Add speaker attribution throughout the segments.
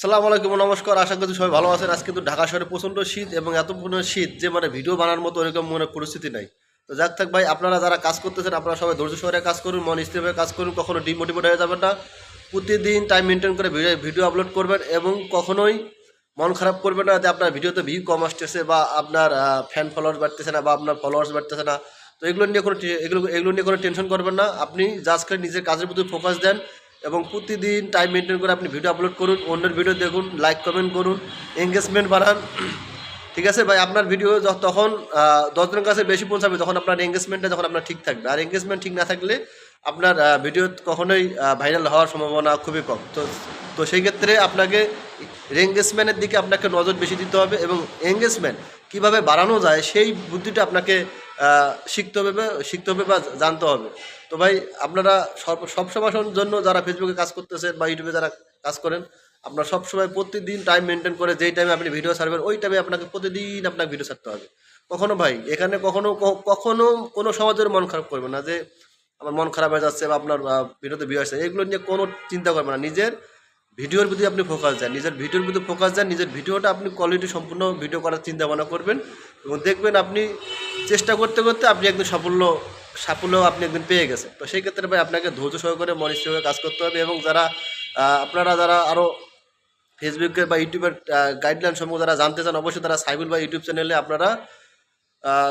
Speaker 1: সালাম আলাইকুম, নমস্কার, আশা করছি সবাই ভালো আছেন। আজকে কিন্তু ঢাকা শহরে প্রচণ্ড শীত এবং এত পরিমাণে শীত যে মানে ভিডিও বানানোর মতো এরকম মনে পরিস্থিতি নাই। তো যাক থাক ভাই, আপনারা যারা কাজ করতেছেন, আপনারা সবাই ধৈর্য সহকারে কাজ করুন, মন স্থিরভাবে কাজ করুন, কখনো ডিমোটিভেট হয়ে যাবেন না। প্রতিদিন টাইম মেনটেন করে ভিডিও ভিডিও আপলোড করবেন এবং কখনোই মন খারাপ করবেন না যে আপনার ভিডিওতে ভিউ কম আসতেছে বা আপনার ফ্যান ফলোয়ার্স বাড়তেছে না বা আপনার ফলোয়ার্স বাড়তেছে না। তো এগুলো নিয়ে কোনো এগুলো এগুলো নিয়ে কোনো টেনশন করবেন না। আপনি জাস্ট করে নিজের কাজের প্রতি ফোকাস দেন। এবং প্রতিদিন টাইম মেনটেন করে আপনি ভিডিও আপলোড করুন, অন্যের ভিডিও দেখুন লাইক কমেন্ট করুন এঙ্গেজমেন্ট বাড়ান। ঠিক আছে ভাই? আপনার ভিডিও তখন দশজনের কাছে বেশি পৌঁছাবে, তখন আপনার এঙ্গেজমেন্টটা যখন আপনার ঠিক থাকবে। আর এঙ্গেজমেন্ট ঠিক না থাকলে আপনার ভিডিও কখনোই ভাইরাল হওয়ার সম্ভাবনা খুবই কম। তো তো সেই ক্ষেত্রে আপনাকে এঙ্গেজমেন্টের দিকে আপনাকে নজর বেশি দিতে হবে এবং এঙ্গেজমেন্ট কীভাবে বাড়ানো যায়, সেই বুদ্ধিটা আপনাকে শিখতে হবে শিখতে হবে বা জানতে হবে। তো ভাই, আপনারা সব সবসময়ের জন্য যারা ফেসবুকে কাজ করতেছেন বা ইউটিউবে যারা কাজ করেন, আপনার সবসময় প্রতিদিন টাইম মেনটেন করে যেই টাইমে আপনি ভিডিও ছাড়বেন, ওই টাইমে আপনাকে প্রতিদিন আপনাকে ভিডিও ছাড়তে হবে। কখনো ভাই, এখানে কখনো কখনো কোনো সমাজের মন খারাপ করবে না যে আমার মন খারাপ হয়ে যাচ্ছে বা আপনার ভিডিওতে বিয়ে আসছে। এগুলো নিয়ে কোনো চিন্তা করবে না। নিজের ভিডিওর প্রতি আপনি ফোকাস দেন। নিজের ভিডিওর প্রতি ফোকাস দেন। নিজের ভিডিওটা আপনি কোয়ালিটি সম্পূর্ণ ভিডিও করার চিন্তা ভাবনা করবেন এবং দেখবেন আপনি চেষ্টা করতে করতে আপনি একদিন সাফল্য সাফল্য আপনি একদিন পেয়ে গেছেন। তো সেই ক্ষেত্রে ভাই আপনাকে ধৈর্য সহকারে মনিষ্ঠ হয়ে কাজ করতে হবে এবং যারা আপনারা যারা আরও ফেসবুকে বা ইউটিউবের গাইডলাইন সম্পর্কে যারা জানতে চান, অবশ্যই তারা সাইবুল বা ইউটিউব চ্যানেলে আপনারা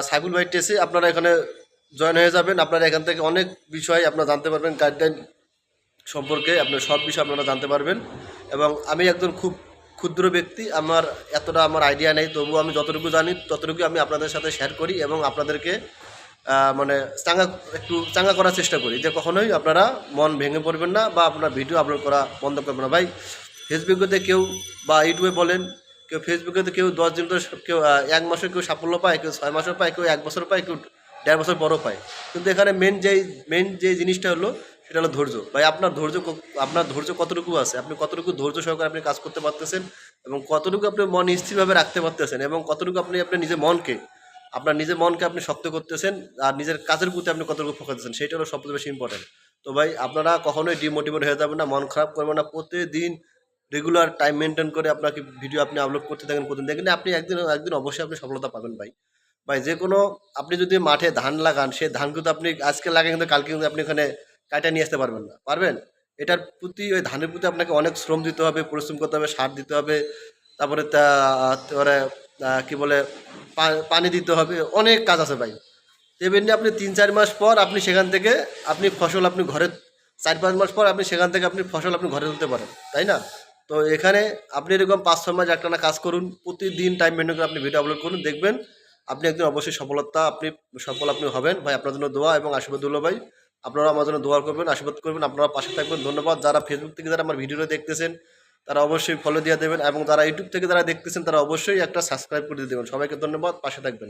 Speaker 1: সাইবুল ভাই টেসে আপনারা এখানে জয়েন হয়ে যাবেন। আপনারা এখান থেকে অনেক বিষয় আপনারা জানতে পারবেন গাইডলাইন সম্পর্কে আপনার সব বিষয় আপনারা জানতে পারবেন। এবং আমি একজন খুব ক্ষুদ্র ব্যক্তি, আমার এতটা আমার আইডিয়া নেই, তবুও আমি যতটুকু জানি ততটুকু আমি আপনাদের সাথে শেয়ার করি এবং আপনাদেরকে মানে চাঙ্গা, একটু চাঙ্গা করার চেষ্টা করি যে কখনোই আপনারা মন ভেঙে পড়বেন না বা আপনার ভিডিও আপলোড করা বন্ধ করবেন না। ভাই ফেসবুকেতে কেউ বা ইউটিউবে বলেন, কেউ ফেসবুকেতে কেউ দশ দিন ধরে কেউ এক মাসে কেউ সাফল্য পায়, কেউ ছয় মাসেও পায়, কেউ এক বছর পায়, কেউ দেড় বছর বড় পায়। কিন্তু এখানে মেন যেই মেন যে জিনিসটা হলো সেটা হলো ধৈর্য। ভাই, আপনার ধৈর্য আপনার ধৈর্য কতটুকু আছে? আপনি কতটুকু ধৈর্য সহকারে আপনি কাজ করতে পারতেছেন এবং কতটুকু আপনি মন স্থিরভাবে রাখতে পারতেছেন এবং কতটুকু আপনি আপনার নিজের মনকে, আপনার নিজের মনকে আপনি শক্ত করতেছেন আর নিজের কাজের প্রতি আপনি কতটুকু ফোকাস দিচ্ছেন সেটা হলো সবচেয়ে বেশি ইম্পর্টেন্ট তো ভাই, আপনারা কখনোই ডিমোটিভেট হয়ে যাবেন না, মন খারাপ করবেন না। প্রতিদিন রেগুলার টাইম মেনটেন করে আপনাকে ভিডিও আপনি আপলোড করতে থাকেন, প্রতিদিন দেখেন আপনি একদিন একদিন অবশ্যই আপনি সফলতা পাবেন ভাই। ভাই যে কোনো আপনি যদি মাঠে ধান লাগান সেই ধান কিন্তু আপনি আজকে লাগান কিন্তু কালকে কিন্তু আপনি ওখানে কাটা নিয়ে আসতে পারবেন না। পারবেন? এটার প্রতি ওই ধানের প্রতি আপনাকে অনেক শ্রম দিতে হবে পরিশ্রম করতে হবে সার দিতে হবে তারপরে তা আহ, কি বলে পানি দিতে হবে অনেক কাজ আছে ভাই। তেমনি আপনি তিন চার মাস পর আপনি সেখান থেকে আপনি ফসল আপনি ঘরে চার পাঁচ মাস পর আপনি সেখান থেকে আপনি ফসল আপনি ঘরে তুলতে পারেন তাই না? তো এখানে আপনি এরকম পাঁচ ছয় মাস একটা না কাজ করুন প্রতিদিন টাইম মেনটেন করে আপনি ভিডিও আপলোড করুন দেখবেন আপনি একদিন অবশ্যই সফলতা আপনি সফল আপনি হবেন। ভাই আপনার জন্য দোয়া এবং আশীর্বাদ দিল ভাই। আপনারা আমার জন্য দোয়া করবেন, আশীর্বাদ করবেন, আপনারা পাশে থাকবেন। ধন্যবাদ। যারা ফেসবুক থেকে যারা আমার ভিডিওটা দেখতেছেন, তারা অবশ্যই ফলো দিয়ে দেবেন এবং যারা ইউটিউব থেকে যারা দেখতেছেন, তারা অবশ্যই একটা সাবস্ক্রাইব করে দিয়ে দেবেন। সবাইকে ধন্যবাদ। পাশে থাকবেন।